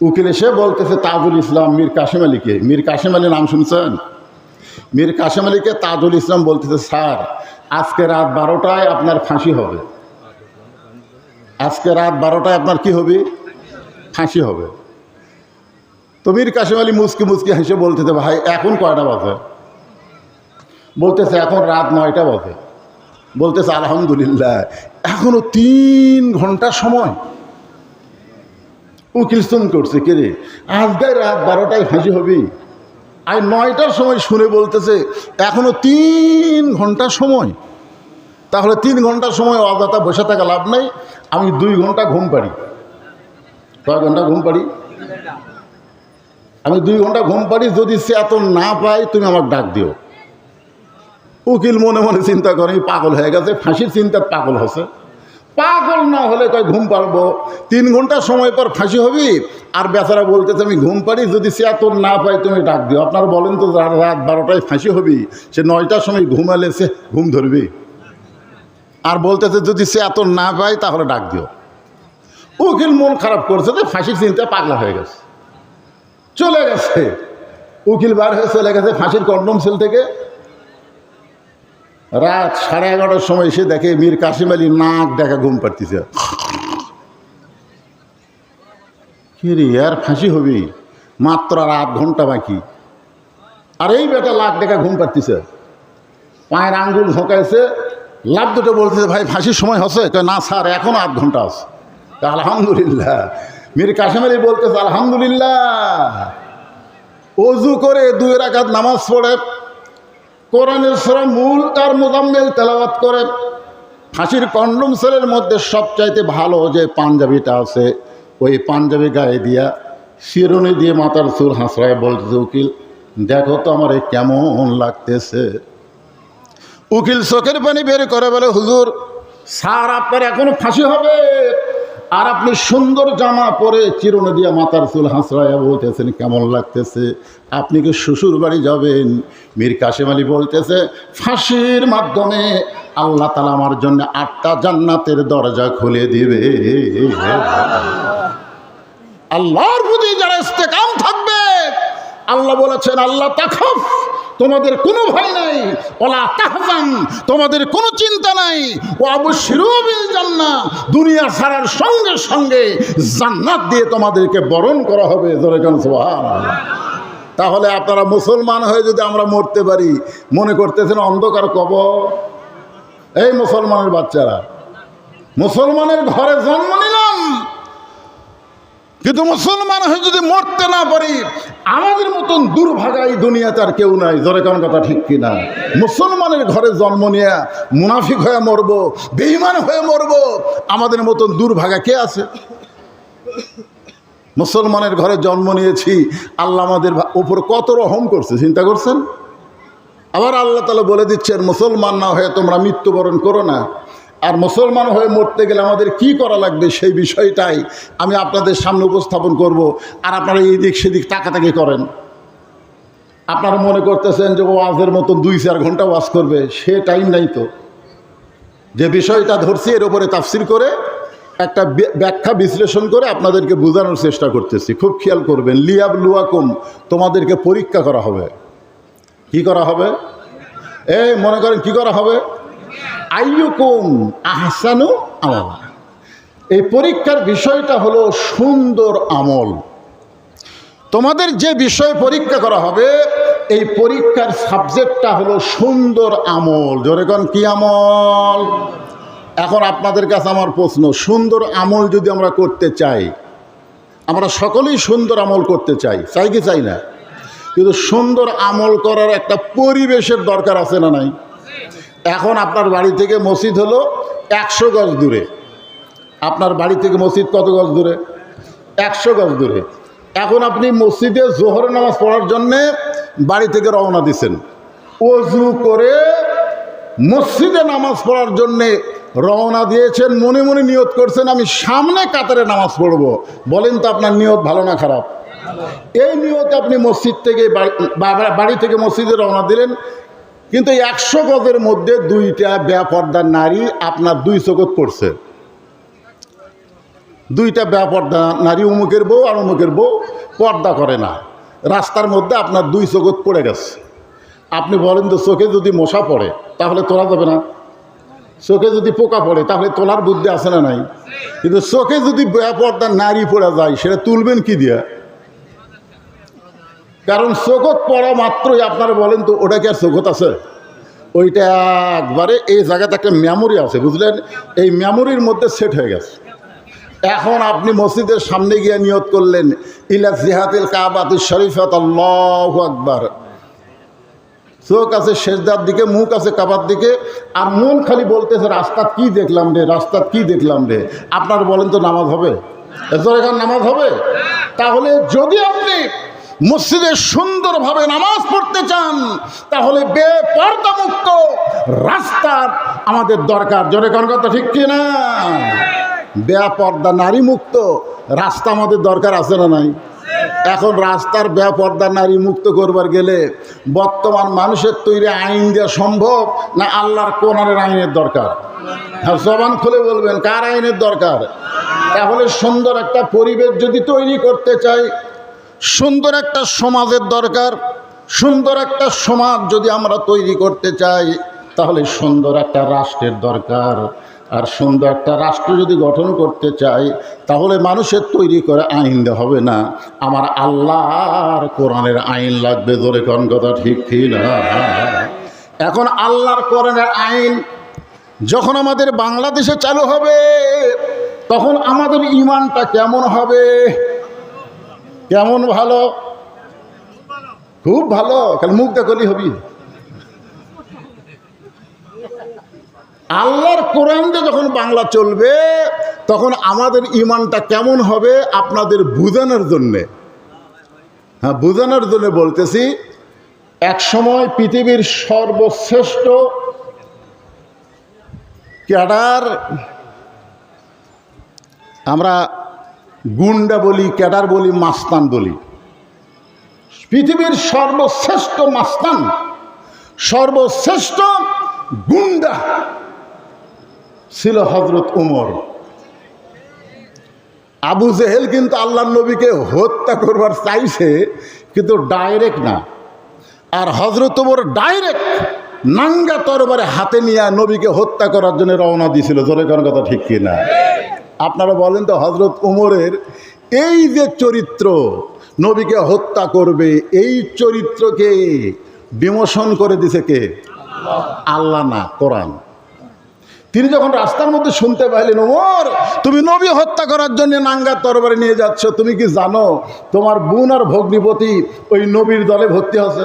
উকিল এসে বলতেছে, তাজুল ইসলাম মীর কাশেম আলীকে। মীর কাশেম আলী নাম শুনছেন? মীর কাশেম আলীকে তাজুল ইসলাম বলতেছে, স্যার, আজকে রাত বারোটায় আপনার ফাঁসি হবে। আজকে রাত বারোটায় আপনার কি হবে? ফাঁসি হবে। তো মীর কাশেম আলী মুসকি মুসকি হেসে বলতেছে, ভাই, এখন কয়টা বাজে? বলতেছে, এখন রাত নয়টা বাজে। বলতেছে, আলহামদুলিল্লাহ, এখনও তিন ঘণ্টা সময়। উকিল সুম করছে, কে রে? আজকে রাত বারোটায় ফাঁসি হবি। আর নয়টার সময় শুনে বলতেছে, এখনও তিন ঘণ্টা সময়। তাহলে তিন ঘণ্টার সময় অযথা বসে থাকা লাভ নাই, আমি দুই ঘণ্টা ঘুম পারি কয় ঘণ্টা ঘুম পারি আমি দুই ঘণ্টা ঘুম পারি যদি সে এত না পাই তুমি আমার ডাক দিও। উকিল মনে মনে চিন্তা করে পাগল হয়ে গেছে, ফাঁসির চিন্তার পাগল হচ্ছে। পাগল না হলে কয় ঘুম পারব তিন ঘণ্টা সময় পর ফাঁসি হবি? আর বেচারা বলতেছে, আমি ঘুম পারি যদি সে এত না পাই তুমি ডাক দিও। আপনারা বলেন তো রাত বারোটায় ফাঁসি হবি, সে নয়টার সময় ঘুমালে সে ঘুম ধরবি? আর বলতেছে, যদি সে এত না পায়, তাহলে ডাক দিও। উকিল মন খারাপ করছে যে ফাঁসির চিন্তা পাগলা হয়ে গেছে। চলে গেছে। উকিল বার হয়ে চলে গেছে ফাঁসির কন্ডম সেল থেকে। রাত সাড়ে এগারোটার সময় এসে দেখে মীর কাশিম আলী নাক দেখা ঘুম পাড়তেছে। কি রে আর ফাঁসি হবি? মাত্র আর আধ ঘণ্টা বাকি। আর এই বেটা লাখ দেখা ঘুম পাড়তেছে। পায়ের আঙ্গুল ঝোঁকাইছে, লাভ দুটো বলতেছে, ভাই, ফাঁসির সময় হচ্ছে? না স্যার, এখনও আধ ঘণ্টা আছে। আলহামদুলিল্লাহ। মীর কাশিম আলী বলতেছে, আলহামদুলিল্লাহ। অজু করে দুই রাকাত নামাজ পড়ে কোরআনের সরা মূল তার মোজাম্মেল তেলাওয়াত করে। ফাঁসির কন্ডম সেলের মধ্যে সবচাইতে ভালো যে পাঞ্জাবিটা আছে, ওই পাঞ্জাবি গায়ে দিয়া শিরনি দিয়ে মাথার চুল হাসড়ায় বলতেছে, উকিল, দেখো তো আমার কেমন লাগতেছে। উকিল চোখের পানি বের করে বলে, হুজুর স্যার আপনার এখনও ফাঁসি হবে। আর আপনি সুন্দর জামা পরে চিরুনি দিয়ে মাথার চুল হাসড়াইয়া বলতেছেন, কেমন লাগতেছে? আপনি কি শ্বশুর বাড়ি যাবেন? মীর কাশেম আলী বলতেছে, ফাঁসির মাধ্যমে আল্লাহ তালা আমার জন্য আটটা জান্নাতের দরজা খুলে দিবে। আল্লাহর প্রতি যারা থাকবে, আল্লাহ বলেছেন, আল্লাহ তাখফ তোমাদের কোনো ভয় নাই। ওলা তাহজান, তোমাদের কোনো চিন্তা নাই। ও অবশ্যই জান্না দুনিয়া ছাড়ার সঙ্গে সঙ্গে জান্নাত দিয়ে তোমাদেরকে বরণ করা হবে। কেন তাহলে আপনারা মুসলমান হয়ে যদি আমরা মরতে পারি, মনে করতেছেন অন্ধকার কব এই মুসলমানের বাচ্চারা, মুসলমানের ঘরে জন্ম নিলাম। কিন্তু মুসলমান হয়ে যদি মরতে না পারি আমাদের মতন দুর্ভাগাই দুনিয়াতে আর কেউ নাই। জোরে কোন কথা ঠিক কিনা? মুসলমানের ঘরে জন্ম নিয়ে মুনাফিক হয়ে মরব বেইমান হয়ে মরব, আমাদের মতন দুর্ভাগা কে আছে? মুসলমানের ঘরে জন্ম নিয়েছি, আল্লাহ আমাদের উপর কত রহম করছে, চিন্তা করছেন? আবার আল্লাহ তালা বলে দিচ্ছেন, মুসলমান না হয়ে তোমরা মৃত্যুবরণ করো না। আর মুসলমান হয়ে মরতে গেলে আমাদের কি করা লাগবে সেই বিষয়টাই আমি আপনাদের সামনে উপস্থাপন করব। আর আপনারা এই দিক সেদিক তাকাতাকি করেন। আপনারা মনে করতেছেন যে ওয়াজের মতো দুই চার ঘণ্টা ওয়াজ করবে, সে টাইম নাই তো। যে বিষয়টা ধরছি এর উপরে তাফসির করে একটা ব্যাখ্যা বিশ্লেষণ করে আপনাদেরকে বোঝানোর চেষ্টা করতেছি। খুব খেয়াল করবেন, লিয়াব লুয়াকুম, তোমাদেরকে পরীক্ষা করা হবে। কি করা হবে? এই মনে করেন কি করা হবে? আইয়ুকুম আহসানু আমল এই পরীক্ষার বিষয়টা হলো সুন্দর আমল। তোমাদের যে বিষয় পরীক্ষা করা হবে, এই পরীক্ষার সাবজেক্টটা হলো সুন্দর আমল। জোরে কোন, কি আমল? এখন আপনাদের কাছে আমার প্রশ্ন, সুন্দর আমল যদি আমরা করতে চাই, আমরা সকলেই সুন্দর আমল করতে চাই চাই কি চাই না? কিন্তু সুন্দর আমল করার একটা পরিবেশের দরকার আছে না নাই? এখন আপনার বাড়ি থেকে মসজিদ হলো একশো গজ দূরে। আপনার বাড়ি থেকে মসজিদ কত গজ দূরে? একশো গজ দূরে। এখন আপনি মসজিদে জোহর নামাজ পড়ার জন্যে বাড়ি থেকে রওনা দিছেন। অজু করে মসজিদে নামাজ পড়ার জন্যে রওনা দিয়েছেন, মনে মনে নিয়ত করছেন, আমি সামনে কাতারে নামাজ পড়ব। বলেন তো আপনার নিয়ত ভালো না খারাপ? এই নিয়তে আপনি মসজিদ থেকে বাড়ি- বাড়ি থেকে মসজিদে রওনা দিলেন কিন্তু একশো গজের মধ্যে দুইটা ব্যাপর্দার নারী আপনার দুই চোখত পড়ছে। দুইটা ব্যাপর্দা নারী উমুকের বউ আর উমুকের বউ পর্দা করে না। রাস্তার মধ্যে আপনার দুই চোখত পড়ে গেছে। আপনি বলেন তো, চোখে যদি মশা পড়ে, তাহলে তোলা যাবে না? চোখে যদি পোকা পড়ে, তাহলে তোলার বুদ্ধি আছে না নাই? কিন্তু চোখে যদি ব্যাপারটা নারী পড়ে যায়, সেটা তুলবেন কি দিয়া? কারণ চোখত পড়া মাত্রই আপনারা বলেন তো, ওটা কি আর চোখত আছে? ওইটা একবারে এই জায়গাতে একটা মেমোরি আছে, বুঝলেন? এই মেমোরির মধ্যে সেট হয়ে গেছে। এখন আপনি মসজিদের সামনে গিয়ে নিয়ত করলেন, ইলা জিহাতিল কাবাতুল শরীফত আল্লাহ আকবার। চোখ আছে শেষদার দিকে, মুখ আছে কাবার দিকে, আর মন খালি বলতেছে, রাস্তা কি দেখলাম রে, রাস্তা কি দেখলাম রে? আপনার বলেন তো নামাজ হবে? এখান নামাজ হবে? তাহলে যদি আপনি মসজিদে সুন্দরভাবে নামাজ পড়তে চান, তাহলে বেপর্দা মুক্ত রাস্তার আমাদের দরকার। জোরে কোন কথা ঠিক কি না? বেপর্দা নারী মুক্ত রাস্তা আমাদের দরকার আছে না নাই? এখন রাস্তার বেপর্দা নারী মুক্ত করবার গেলে বর্তমান মানুষের তৈরি আইন দেওয়া সম্ভব, না আল্লাহর কোরআনের আইনের দরকার? হ্যাঁ জবান খুলে বলবেন, কার আইনের দরকার? তাহলে সুন্দর একটা পরিবেশ যদি তৈরি করতে চাই সুন্দর একটা সমাজের দরকার, সুন্দর একটা সমাজ যদি আমরা তৈরি করতে চাই, তাহলে সুন্দর একটা রাষ্ট্রের দরকার। আর সুন্দর একটা রাষ্ট্র যদি গঠন করতে চাই, তাহলে মানুষের তৈরি করে আইন হবে না। আমার আল্লাহর কোরআনের আইন লাগবে ধরে কোন কথা ঠিক কি না এখন আল্লাহর কোরআনের আইন যখন আমাদের বাংলাদেশে চালু হবে, তখন আমাদের ইমানটা কেমন হবে? কেমন ভালো? খুব ভালো। কাল মুখ দেখলি হবি। আল্লাহর কোরআন যখন বাংলা চলবে, তখন আমাদের ইমানটা কেমন হবে আপনাদের বুঝানোর জন্যে। হ্যাঁ বুঝানোর জন্য বলতেছি, এক সময় পৃথিবীর সর্বশ্রেষ্ঠ ক্যাডার, আমরা গুন্ডা বলি, ক্যাডার বলি, মাস্তান বলি। পৃথিবীর সর্বশ্রেষ্ঠ মাস্তান, সর্বশ্রেষ্ঠ গুন্ডা ছিল হজরত উমর। আবু জেহেল কিন্তু আল্লাহ নবীকে হত্যা করবার চাইছে, কিন্তু ডাইরেক্ট না। আর হজরত উমর ডাইরেক্ট নাঙ্গা তরবারে হাতে নিয়ে নবীকে হত্যা করার জন্য রওনা দিয়েছিল। জোরে কোন কথা ঠিক কিনা? আপনারা বলেন তো হজরত উমরের এই যে চরিত্র, নবীকে হত্যা করবে, এই চরিত্রকে বিমোশন করে দিছে কে? আল্লাহ না, কোরআন। তিনি যখন রাস্তার মধ্যে শুনতে পাইলেন ওমর তুমি নবী হত্যা করার জন্য নাঙ্গা তরবারে নিয়ে যাচ্ছ, তুমি কি জানো, তোমার বোন আর ভগ্নিপতি ওই নবীর দলে ভর্তি আছে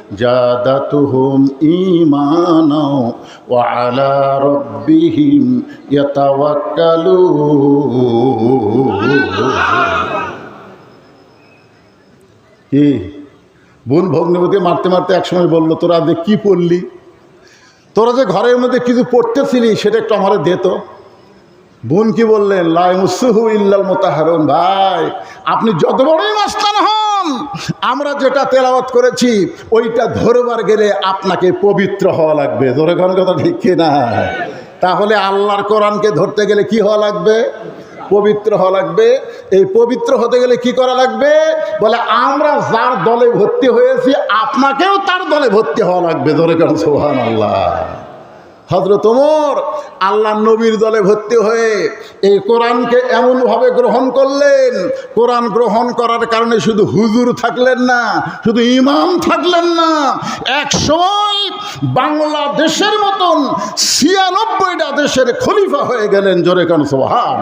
জাদাতুহুম ঈমানা ওয়া আলা রাব্বিহিম ইয়াতাওয়াক্কালুন। কি বোন ভগ্নবতী মারতে মারতে একসময় বলল, তোরা যে কি পড়লি? তোরা যে ঘরের মধ্যে কিছু পড়তেছিলি, সেটা একটু আমার দে তো। বোন কি বললেন লাই মুসুহু ইল্লাল মোতাহারুন। ভাই, আপনি যত বড়ই মাস্তান হন আমরা যেটা তেলাওয়াত করেছি, ওইটা ধরবার গেলে আপনাকে পবিত্র হওয়া লাগবে। ধরে কোন কথা ঠিক না? তাহলে আল্লাহর কোরআনকে ধরতে গেলে কি হওয়া লাগবে? পবিত্র হওয়া লাগবে। এই পবিত্র হতে গেলে কি করা লাগবে? বলে, আমরা যার দলে ভর্তি হয়েছি, আপনাকেও তার দলে ভর্তি হওয়া লাগবে। ধরে কারণ সোহান আল্লাহ হজরত ওমর আল্লাহ নবীর দলে ভর্তি হয়ে এই কোরআনকে এমনভাবে গ্রহণ করলেন। কোরআন গ্রহণ করার কারণে শুধু হুজুর থাকলেন না, শুধু ইমাম থাকলেন না এক সময় বাংলাদেশের মতন ছিয়ানব্বইটা দেশের খলিফা হয়ে গেলেন জোরে কান সোহান